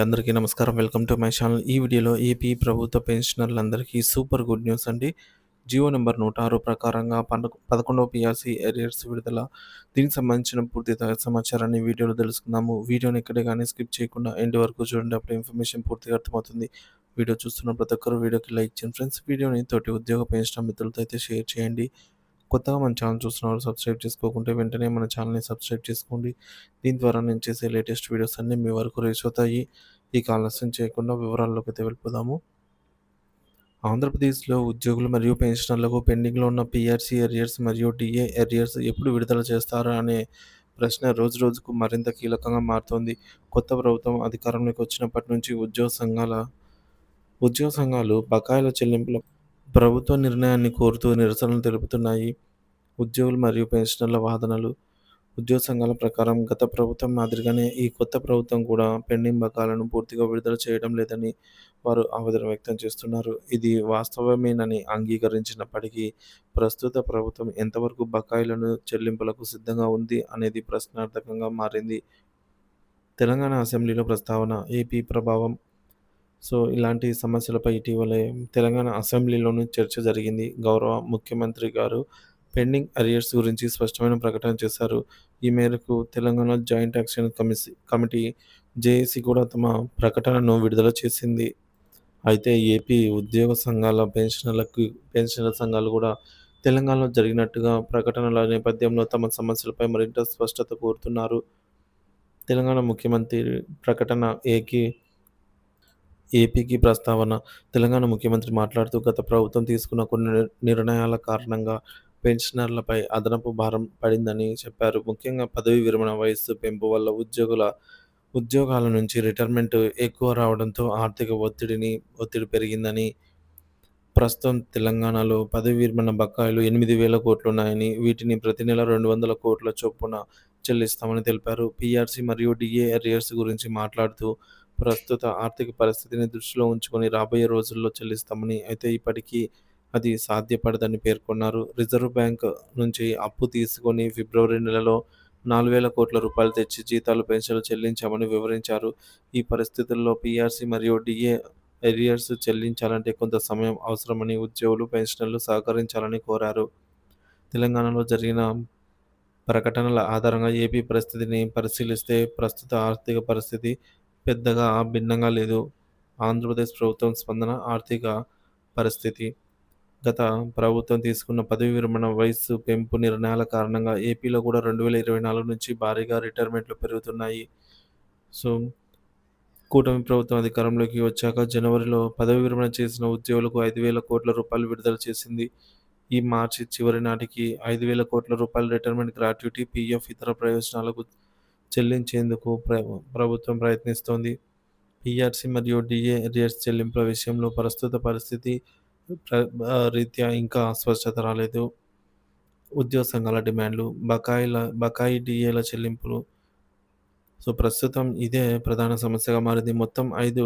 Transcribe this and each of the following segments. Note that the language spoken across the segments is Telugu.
అందరికీ నమస్కారం. Welcome to my channel. ఈ వీడియోలో ఏపీ ప్రభుత్వ పెన్షనర్లందరికీ సూపర్ గుడ్ న్యూస్ అండి. జియో నెంబర్ నూట ఆరు ప్రకారంగా పండు పదకొండవ పిఆర్సీ ఎరియర్స్ విడుదల. దీనికి సంబంధించిన పూర్తి సమాచారాన్ని వీడియోలో తెలుసుకుందాము. వీడియోని ఎక్కడే కానీ స్కిప్ చేయకుండా ఎండ్ వరకు చూడండి. అప్పుడు ఇన్ఫర్మేషన్ పూర్తిగా అర్థమవుతుంది. వీడియో చూస్తున్న ప్రతి ఒక్కరు వీడియోకి లైక్ చేయండి. ఫ్రెండ్స్ వీడియోని తోటి ఉద్యోగ పెన్షన్ మిత్రులతో అయితే షేర్ చేయండి. కొత్తగా మన ఛానల్ చూస్తున్న వాళ్ళు సబ్స్క్రైబ్ చేసుకోకుంటే వెంటనే మన ఛానల్ని సబ్స్క్రైబ్ చేసుకోండి. దీని ద్వారా నేను చేసే లేటెస్ట్ వీడియోస్ అన్నీ మీ వరకు రీచ్ అవుతాయి. ఇక ఆలస్యం చేయకుండా వివరాల్లోకి అయితే వెళ్ళిపోదాము. ఆంధ్రప్రదేశ్లో ఉద్యోగులు మరియు పెన్షనర్లకు పెండింగ్లో ఉన్న పిఆర్సీ ఎరియర్స్ మరియు డిఏ ఎరియర్స్ ఎప్పుడు విడుదల చేస్తారా అనే ప్రశ్న రోజు రోజుకు మరింత కీలకంగా మారుతోంది. కొత్త ప్రభుత్వం అధికారంలోకి వచ్చినప్పటి నుంచి ఉద్యోగ సంఘాల ఉద్యోగ సంఘాలు బకాయిల చెల్లింపుల ప్రభుత్వ నిర్ణయాన్ని కోరుతూ నిరసనలు తెలుపుతున్నాయి. ఉద్యోగులు మరియు పెన్షనర్ల వాదనలు. ఉద్యోగ సంఘాల ప్రకారం గత ప్రభుత్వం మాదిరిగానే ఈ కొత్త ప్రభుత్వం కూడా పెండింగ్ బకాలను పూర్తిగా విడుదల చేయడం లేదని వారు ఆవేదన వ్యక్తం చేస్తున్నారు. ఇది వాస్తవమేనని అంగీకరించినప్పటికీ ప్రస్తుత ప్రభుత్వం ఎంతవరకు బకాయిలను చెల్లింపులకు సిద్ధంగా ఉంది అనేది ప్రశ్నార్థకంగా మారింది. తెలంగాణ అసెంబ్లీలో ప్రస్తావన ఏపీ ప్రభావం సో ఇలాంటి సమస్యలపై ఇటీవలే తెలంగాణ అసెంబ్లీలోనూ చర్చ జరిగింది. గౌరవ ముఖ్యమంత్రి గారు పెండింగ్ అరియర్స్ గురించి స్పష్టమైన ప్రకటన చేశారు. ఈ మేరకు తెలంగాణ జాయింట్ యాక్షన్ కమిసి కమిటీ జేఏసీ కూడా తమ ప్రకటనను విడుదల చేసింది. అయితే ఏపీ ఉద్యోగ సంఘాల పెన్షనర్లకు పెన్షనర్ సంఘాలు కూడా తెలంగాణలో జరిగినట్టుగా ప్రకటనల నేపథ్యంలో తమ సమస్యలపై మరింత స్పష్టత కోరుతున్నారు. తెలంగాణ ముఖ్యమంత్రి ప్రకటన ఏకి ఏపీకి ప్రస్తావన తెలంగాణ ముఖ్యమంత్రి మాట్లాడుతూ గత ప్రభుత్వం తీసుకున్న కొన్ని నిర్ణయాల కారణంగా పెన్షనర్లపై అదనపు భారం పడిందని చెప్పారు. ముఖ్యంగా పదవి విరమణ వయస్సు పెంపు వల్ల ఉద్యోగుల ఉద్యోగాల నుంచి రిటైర్మెంట్ ఎక్కువ రావడంతో ఆర్థిక ఒత్తిడిని ఒత్తిడి పెరిగిందని ప్రస్తుతం తెలంగాణలో పదవి విరమణ బకాయిలు ఎనిమిది వేల కోట్లు ఉన్నాయని వీటిని ప్రతి నెల రెండు వందల కోట్ల చొప్పున చెల్లిస్తామని తెలిపారు. పీఆర్సీ మరియు డిఏ అరియర్స్ గురించి మాట్లాడుతూ ప్రస్తుత ఆర్థిక పరిస్థితిని దృష్టిలో ఉంచుకొని రాబోయే రోజుల్లో చెల్లిస్తామని అయితే ఇప్పటికీ అది సాధ్యపడదని పేర్కొన్నారు. రిజర్వ్ బ్యాంక్ నుంచి అప్పు తీసుకొని ఫిబ్రవరి నెలలో నాలుగు వేల కోట్ల రూపాయలు తెచ్చి జీతాలు పెన్షన్లు చెల్లించామని వివరించారు. ఈ పరిస్థితుల్లో పీఆర్సీ మరియు డిఏ ఎరియర్స్ చెల్లించాలంటే కొంత సమయం అవసరమని ఉద్యోగులు పెన్షనర్లు సహకరించాలని కోరారు. తెలంగాణలో జరిగిన ప్రకటనల ఆధారంగా ఏపీ పరిస్థితిని పరిశీలిస్తే ప్రస్తుత ఆర్థిక పరిస్థితి పెద్దగా భిన్నంగా లేదు. ఆంధ్రప్రదేశ్ ప్రభుత్వం స్పందన ఆర్థిక పరిస్థితి. గత ప్రభుత్వం తీసుకున్న పదవి విరమణ వయస్సు పెంపు నిర్ణయాల కారణంగా ఏపీలో కూడా రెండు వేల ఇరవై నాలుగు నుంచి భారీగా రిటైర్మెంట్లు పెరుగుతున్నాయి. సో కూటమి ప్రభుత్వం అధికారంలోకి వచ్చాక జనవరిలో పదవి విరమణ చేసిన ఉద్యోగులకు ఐదు వేల కోట్ల రూపాయలు విడుదల చేసింది. ఈ మార్చి చివరి నాటికి ఐదు వేల కోట్ల రూపాయల రిటైర్మెంట్ గ్రాట్యుటీ పీఎఫ్ ఇతర ప్రయోజనాలకు చెల్లించేందుకు ప్ర ప్రభుత్వం ప్రయత్నిస్తోంది. పీఆర్సీ మరియు డిఏ రియర్స్ చెల్లింపుల విషయంలో ప్రస్తుత పరిస్థితి రీత్యా ఇంకా స్పష్టత రాలేదు. ఉద్యోగ సంఘాల డిమాండ్లు బకాయిల బకాయి డిఏల చెల్లింపులు సో ప్రస్తుతం ఇదే ప్రధాన సమస్యగా మారింది. మొత్తం ఐదు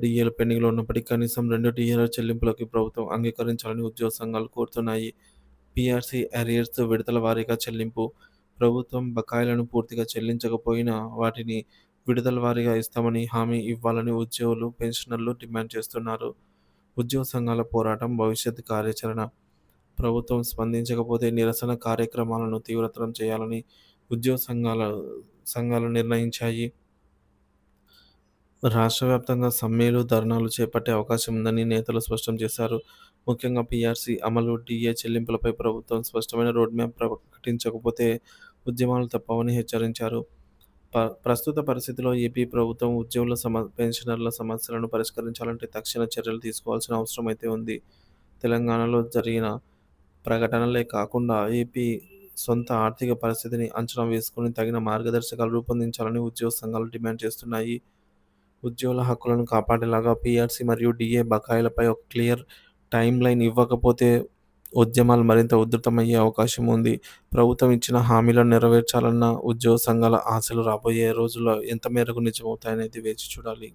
డిఏలు పెండింగ్లో ఉన్నప్పటికీ కనీసం రెండు డిఏల చెల్లింపులకి ప్రభుత్వం అంగీకరించాలని ఉద్యోగ సంఘాలు కోరుతున్నాయి. పిఆర్సీ అరియర్స్ విడతల వారీగా చెల్లింపు ప్రభుత్వం బకాయిలను పూర్తిగా చెల్లించకపోయినా వాటిని విడుదల వారీగా ఇస్తామని హామీ ఇవ్వాలని ఉద్యోగులు పెన్షనర్లు డిమాండ్ చేస్తున్నారు. ఉద్యోగ సంఘాల పోరాటం భవిష్యత్ కార్యాచరణ. ప్రభుత్వం స్పందించకపోతే నిరసన కార్యక్రమాలను తీవ్రతరం చేయాలని ఉద్యోగ సంఘాల సంఘాలు నిర్ణయించాయి. రాష్ట్రవ్యాప్తంగా సమ్మెలు ధర్నాలు చేపట్టే అవకాశం ఉందని నేతలు స్పష్టం చేశారు. ముఖ్యంగా పీఆర్సీ అమలు డిఏ చెల్లింపులపై ప్రభుత్వం స్పష్టమైన రోడ్ మ్యాప్ ప్రకటించకపోతే ఉద్యమాలు తప్పవని హెచ్చరించారు. ప- ప్రస్తుత పరిస్థితిలో ఏపీ ప్రభుత్వం ఉద్యోగుల సమ పెన్షనర్ల సమస్యలను పరిష్కరించాలంటే తక్షణ చర్యలు తీసుకోవాల్సిన అవసరం అయితే ఉంది. తెలంగాణలో జరిగిన ప్రకటనలే కాకుండా ఏపీ సొంత ఆర్థిక పరిస్థితిని అంచనా వేసుకుని తగిన మార్గదర్శకాలు రూపొందించాలని ఉద్యోగ సంఘాలు డిమాండ్ చేస్తున్నాయి. ఉద్యోగుల హక్కులను కాపాడేలాగా పీఆర్సీ మరియు డిఏ బకాయిలపై ఒక క్లియర్ టైం లైన్ ఇవ్వకపోతే ఉద్యమాలు మరింత ఉధృతమయ్యే అవకాశం ఉంది. ప్రభుత్వం ఇచ్చిన హామీలను నెరవేర్చాలన్న ఉద్యోగ సంఘాల ఆశలు రాబోయే రోజుల్లో ఎంత మేరకు నిజమవుతాయనేది వేచి చూడాలి.